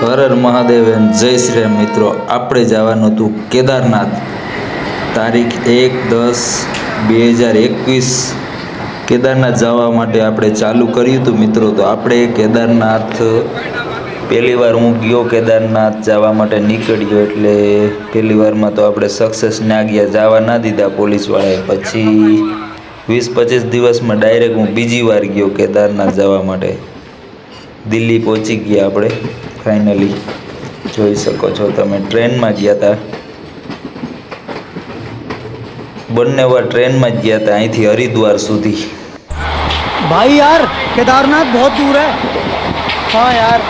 Har Har Mahadev and જય શ્રી રામ મિત્રો. આપણે જવાનું હતું કેદારનાથ. તારીખ એક દસ બે હજાર એકવીસ. કેદારનાથ જવા માટે આપણે ચાલુ કર્યું હતું મિત્રો. તો આપણે કેદારનાથ, પહેલી વાર હું ગયો કેદારનાથ જવા માટે નીકળ્યો એટલે પહેલી વારમાં તો આપણે સક્સેસ ના ગયા. જવા ના દીધા પોલીસવાળાએ. પછી વીસ પચીસ દિવસમાં ડાયરેક્ટ હું બીજી વાર ગયો કેદારનાથ જવા માટે. દિલ્હી પહોંચી ગયા આપણે. ફાઇનલી જોઈ શકો છો તમે ટ્રેનમાં ગયા હતા બંને વાર ટ્રેનમાં જ ગયા હતા અહીંથી હરિદ્વાર સુધી भाई यार केदारनाथ बहुत दूर है हाँ यार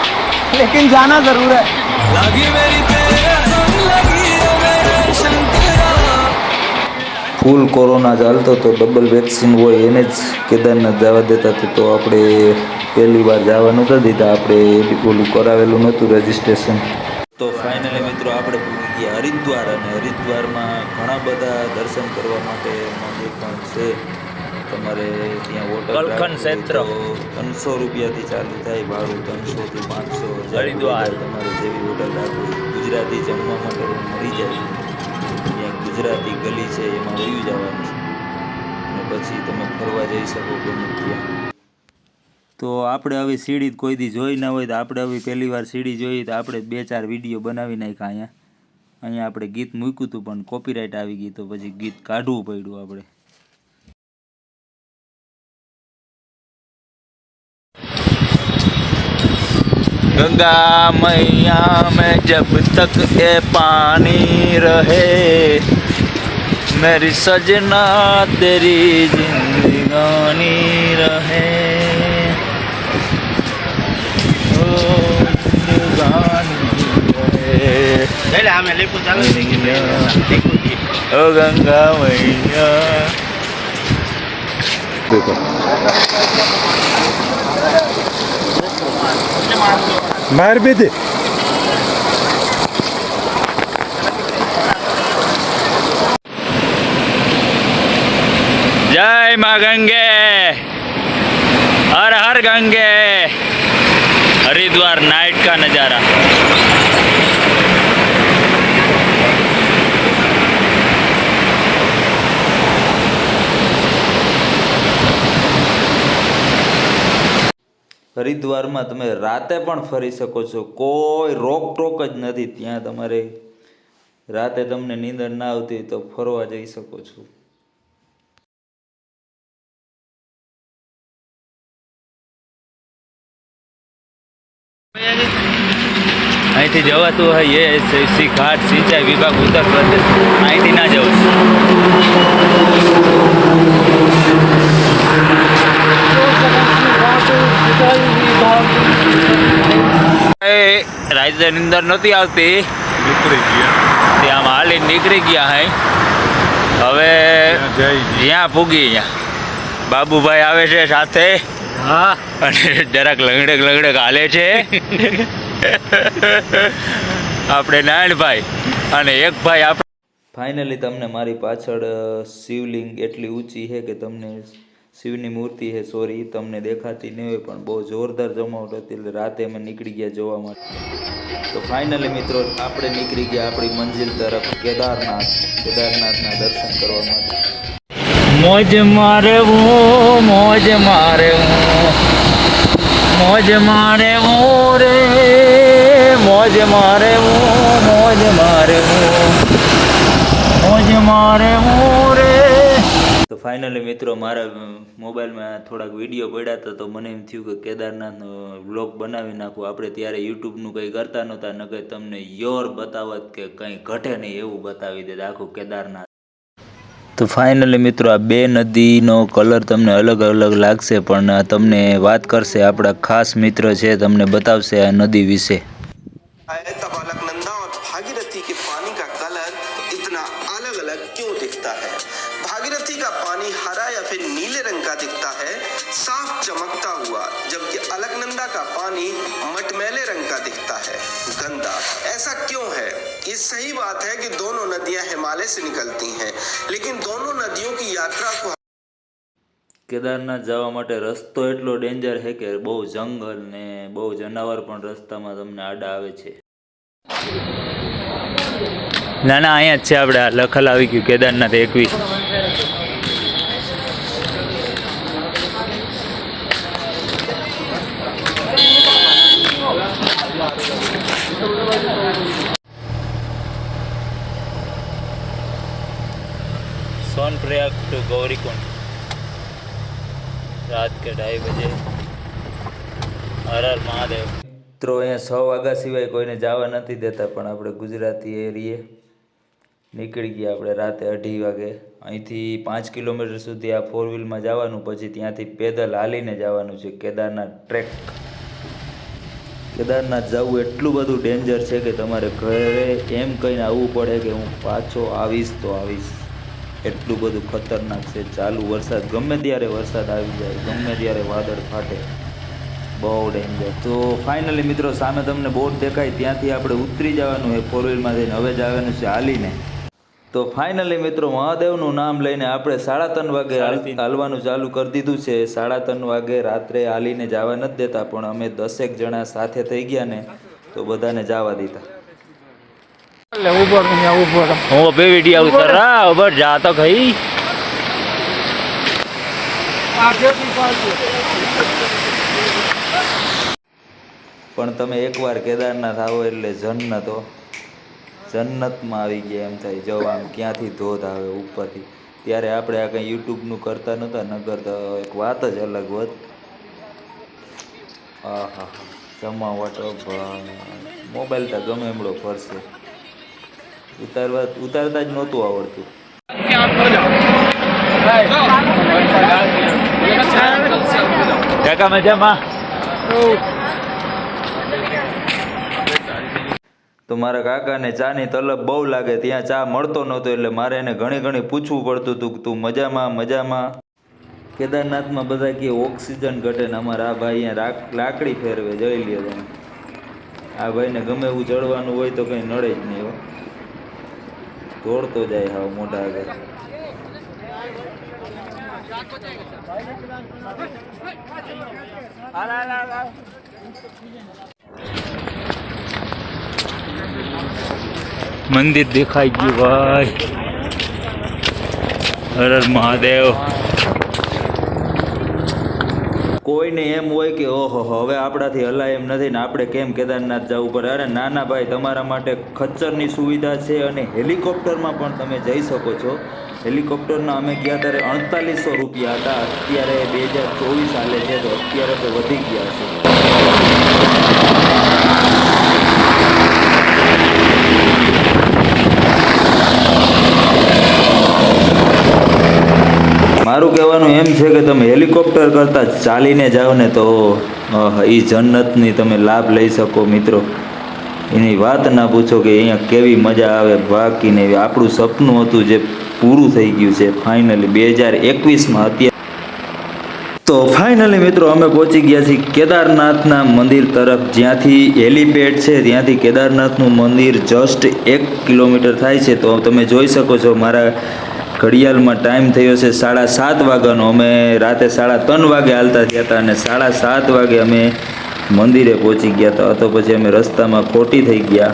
लेकिन जाना जरूर है ફૂલ કોરોના ચાલતો તો ડબલ વેક્સિન હોય એને જ કેદારનાથ જવા દેતા હતા તો આપણે પહેલી વાર જવા નહોતા દીધા. આપણે ઓલું કરાવેલું નહોતું રજિસ્ટ્રેશન તો ફાઇનલી મિત્રો આપણે પૂરી ગયા. હરિદ્વાર અને હરિદ્વારમાં ઘણા બધા દર્શન કરવા માટે મંદિર પણ છે. તમારે ત્યાં હોટલ ક્ષેત્ર. ત્રણસો રૂપિયાથી ચાલુ થાય. ભાડું ત્રણસોથી પાંચસો હરિદ્વાર. તમારે જેવી હોટલ રાખવી ગુજરાતી જમવા માટે મળી જાય. ત્યાં ગુજરાતી ગલી છે એમાં વયું જવાનું છે. અને પછી તમે ફરવા જઈ શકો ગમે ત્યાં. તો આપણે હવે સીડી કોઈ દી જોઈ ના હોય તો આપણે હવે પહેલી વાર સીડી જોઈએ તો આપણે બે ચાર વીડિયો બનાવી નાખ્યા અહીંયા. અહીંયા આપણે ગીત મૂક્યું હતું પણ કોપીરાઇટ આવી ગઈ તો પછી ગીત કાઢવું પડ્યું આપણે. ગંગા મૈયા મેં જબ તક એ પાણી રહે, મેરી સજના તેરી જિંદગાની રહે. देखो मार भी दे जय माँ गंगे हर हर गंगे हरिद्वार नाइट का नज़ारा। હરિદ્વારમાં તમે રાતે પણ ફરી શકો છો. કોઈ રોક ટોક જ નથી ત્યાં તમારે. રાતે તમને નીંદર ના આવતી હોય તો ફરવા જઈ શકો છો. અહીંથી જવાતું હોય એ સી ઘાટ સિંચાઈ વિભાગ ઉત્તર પ્રદેશ. અહીંથી ના જવું. એ રાજ્યની અંદર નથી આવતી. ત્યાં હાલી નીકળી ગયા હે. હવે જ્યાં પૂગી અહીંયા બાબુભાઈ આવે છે સાથે. હા. અને જરાક લંગડક લંગડક હાલે છે. આપણે નારાયણભાઈ અને એક ભાઈ આપણે ફાઇનલી તમને મારી પાછળ શિવલિંગ એટલી ઊંચી છે કે તમને શિવની મૂર્તિ છે સોરી તમને દેખાતી નહીં હોય, પણ બહુ જોરદાર જમાવટ હતી, એટલે રાતે અમે નીકળી ગયા જોવા માટે. તો ફાઇનલી મિત્રો, આપણે નીકળી ગયા આપણી મંજિલ તરફ, કેદારનાથ, કેદારનાથના દર્શન કરવા માટે. મોજ મારે હું મોજ મારે હું મોજ મારે હું રે, મોજ મારે હું મોજ મારે હું મોજ મારે હું ફાઇનલી મિત્રો મારા મોબાઈલમાં થોડાક વીડિયો પડ્યા હતા તો મને એમ થયું કે કેદારનાથનો બ્લોગ બનાવી નાખું. આપણે ત્યારે યુટ્યુબનું કંઈ કરતા નહોતા, ન કંઈ તમને યોર બતાવત કે કંઈ ઘટે નહીં એવું બતાવી દે આખું કેદારનાથ. તો ફાઇનલી મિત્રો આ બે નદીનો કલર તમને અલગ અલગ લાગશે, પણ તમને વાત કરશે આપણા ખાસ મિત્ર છે, તમને બતાવશે આ નદી વિશે. मटमैले रंग का दिखता है गंदा ऐसा क्यों है ये सही बात है कि दोनों नदियां हिमालय से निकलती हैं लेकिन दोनों नदियों की यात्रा को કેદારનાથ જવા માટે રસ્તો એટલો ડેન્જર છે કે બહુ જંગલ ને બહુ જનાવર પણ રસ્તામાં તમને આડા આવે છે ના ના અહીંયા જ છે આપણે આ લખલ આવી ગયું કેદારનાથ એકવીસ सोनप्रयाग टू गौरीकुंड रात के ढाई बजे हर हर महादेव મિત્રો અહીંયા છ વાગ્યા સિવાય કોઈને જવા નથી દેતા પણ આપણે ગુજરાતી એરિયે નીકળી ગયા આપણે રાતે અઢી વાગે અહીંથી પાંચ કિલોમીટર સુધી આ ફોર વ્હીલમાં જવાનું પછી ત્યાંથી પેદલ હાલીને જવાનું છે કેદારનાથ ટ્રેક કેદારનાથ જવું એટલું બધું ડેન્જર છે કે તમારે ઘરે એમ કહીને આવવું પડે કે હું પાછો આવીશ તો આવીશ એટલું બધું ખતરનાક છે. ચાલુ વરસાદ ગમે ત્યારે વરસાદ આવી જાય ગમે ત્યારે વાદળ ફાટે બહુ ડેન્જર તો ફાઇનલી મિત્રો સામે તમને બોટ દેખાય ત્યાંથી આપણે ઉતરી જવાનું એ ફોર વ્હીલમાં જઈને હવે જ આવેનું છે હાલીને. તો ફાઇનલી મિત્રો મહાદેવનું નામ લઈને આપણે સાડા ત્રણ વાગે હાલ- હાલવાનું ચાલુ કરી દીધું છે. સાડા ત્રણ વાગે રાત્રે હાલીને જવા નથી દેતા પણ અમે દસેક જણા સાથે થઈ ગયા ને તો બધાને જવા દીધા. એટલે ઊભો હું અહીંયા ઊભો રહો. હું અભે વીડિયા ઉતરા ઉભર જા તો ખઈ પણ તમે એકવાર કેદારનાથ આવો એટલે જન્નત હો. જન્નતમાં આવી ગયા એમ થાય જો આમ ક્યાંથી ધોધ આવે ઉપરથી. ત્યારે આપણે આ કંઈ યુટ્યુબનું કરતા નહોતા નગર તો એક વાત જ અલગ હોત. આહા જમાવટ મોબાઈલ તો ગમે એમડો ફરશે. ઉતારવા ઉતારતા જ નહોતું આવડતું. કાકા મજામાં? તો મારા કાકાને ચાની તલબ બહુ લાગે ત્યાં ચા મળતો નહોતો એટલે મારે એને ઘણી ઘણી પૂછવું પડતું હતું કે તું મજામાં મજામાં? કેદારનાથમાં બધા કે ઓક્સિજન ઘટે ને અમારા આ ભાઈ અહીંયા લાકડી ફેરવે જઈ લ્યો તમે આ ભાઈને ગમે એવું ચડવાનું હોય તો કંઈ નડે જ નહીં હો. દોડતો જાય હાવ મોઢા આગળ. મંદિર દેખાઈ ગયું ભાઈ. હર હર મહાદેવ. કોઈને એમ હોય કે, ઓહો હવે આપણાથી હલાય એમ નથી ને આપણે કેમ કેદારનાથ જવું પડે? અરે, નાના ભાઈ, તમારા માટે ખચ્ચરની સુવિધા છે અને હેલિકોપ્ટરમાં પણ તમે જઈ શકો છો. હેલિકોપ્ટરના અમે ગયા ત્યારે અડતાલીસો રૂપિયા હતા. અત્યારે બે હજાર ચોવીસ હાલે છે, તો અત્યારે તો વધી ગયા છે. મારું કહેવાનું એમ છે કે તમે હેલિકોપ્ટર કરતાં ચાલીને જાઓ ને તો એ જન્નતની તમે લાભ લઈ શકો મિત્રો. એની વાત ના પૂછો કે અહીંયા કેવી મજા આવે બાકીને આપણું સપનું હતું જે પૂરું થઈ ગયું છે. ફાઇનલી બે હજાર એકવીસમાં અત્યારે. તો ફાઇનલી મિત્રો અમે પહોંચી ગયા છીએ કેદારનાથના મંદિર તરફ. જ્યાંથી હેલિપેડ છે, ત્યાંથી કેદારનાથનું મંદિર જસ્ટ એક કિલોમીટર થાય છે. તો તમે જોઈ શકો છો મારા ઘડિયાળમાં ટાઈમ થયો છે સાડા સાત વાગ્યાનો. અમે રાતે સાડા ત્રણ વાગે હાલતા થયા હતા અને સાડા સાત વાગે અમે મંદિરે પહોંચી ગયા હતા. તો પછી અમે રસ્તામાં ખોટી થઈ ગયા.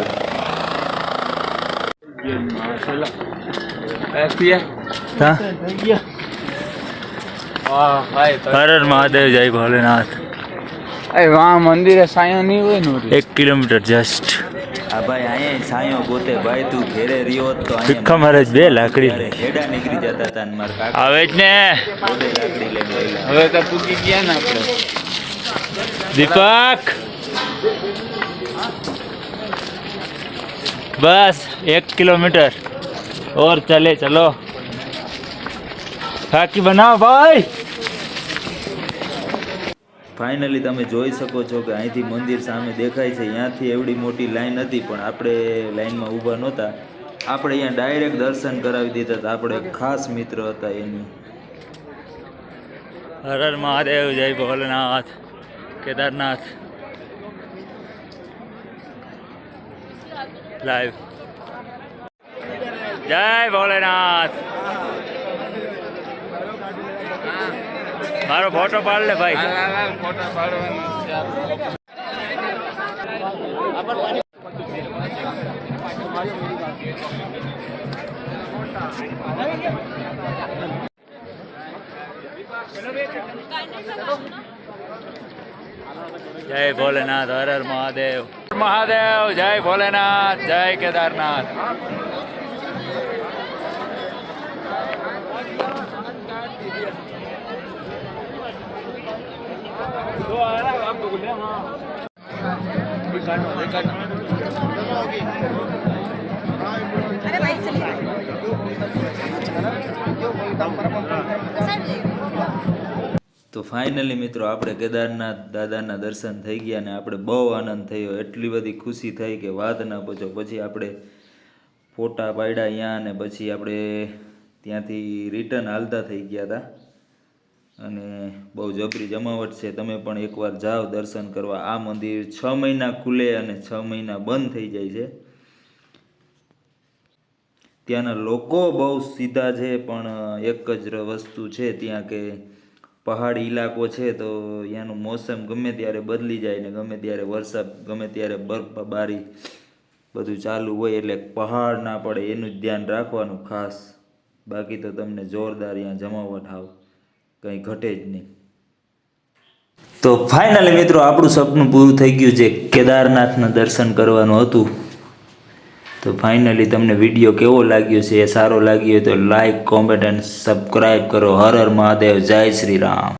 હર મહાદેવ જય ભોલેનાથ મંદિરે સાયા નહીં હોય ને એક કિલોમીટર જસ્ટ આ ભાઈ અહીંયા સાયો ગોતે ભાઈ તું ઘેરે રહ્યો તો દીપક. બસ એક કિલોમીટર. ઓર ચલે ચલો. ફાકી ભાઈ. ફાઇનલી તમે જોઈ શકો છો કે અહીંથી મંદિર સામે દેખાય છે. ત્યાંથી એવડી મોટી લાઈન હતી, પણ આપણે લાઈનમાં ઊભા નહોતા. આપણે અહીંયા ડાયરેક્ટ દર્શન કરાવી દીધા હતા. આપણે ખાસ મિત્ર હતા એની. હર હર મહાદેવ, જય ભોલેનાથ, કેદારનાથ. લાઈવ જય ભોલેનાથ. મારો ફોટો પાડ લે ભાઈ. જય ભોલેનાથ હર હર મહાદેવ. મહાદેવ જય ભોલેનાથ જય કેદારનાથ. તો ફાઇનલી મિત્રો આપણે કેદારનાથ દાદાના દર્શન થઈ ગયા અને આપણે બહુ આનંદ થયો. એટલી બધી ખુશી થઈ કે વાત ના પૂછો. પછી આપણે ફોટા પાડ્યા અહીંયા અને પછી આપણે ત્યાંથી રિટર્ન હાલતા થઈ ગયા હતા. અને બહુ જબરી જમાવટ છે. તમે પણ એકવાર જાઓ દર્શન કરવા. આ મંદિર છ મહિના ખુલે અને છ મહિના બંધ થઈ જાય છે. ત્યાંના લોકો બહુ સીધા છે, પણ એક જ વસ્તુ છે ત્યાં કે પહાડી ઇલાકો છે તો ત્યાંનું મોસમ ગમે ત્યારે બદલી જાય ને ગમે ત્યારે વરસાદ, ગમે ત્યારે બરફબારી બધું ચાલુ હોય એટલે પહાડ ના પડે. એનું જ ધ્યાન રાખવાનું ખાસ. બાકી તો તમને જોરદાર અહીંયા જમાવટ આવ કંઈ ઘટે જ નહીં. તો ફાઇનલી મિત્રો આપણું સપનું પૂરું થઈ ગયું છે કેદારનાથના દર્શન કરવાનું હતું. તો ફાઇનલી તમને વીડિયો કેવો લાગ્યો છે એ સારો લાગ્યો તો લાઈક કોમેન્ટ અને સબસ્ક્રાઈબ કરો. હર હર મહાદેવ. જય શ્રી રામ.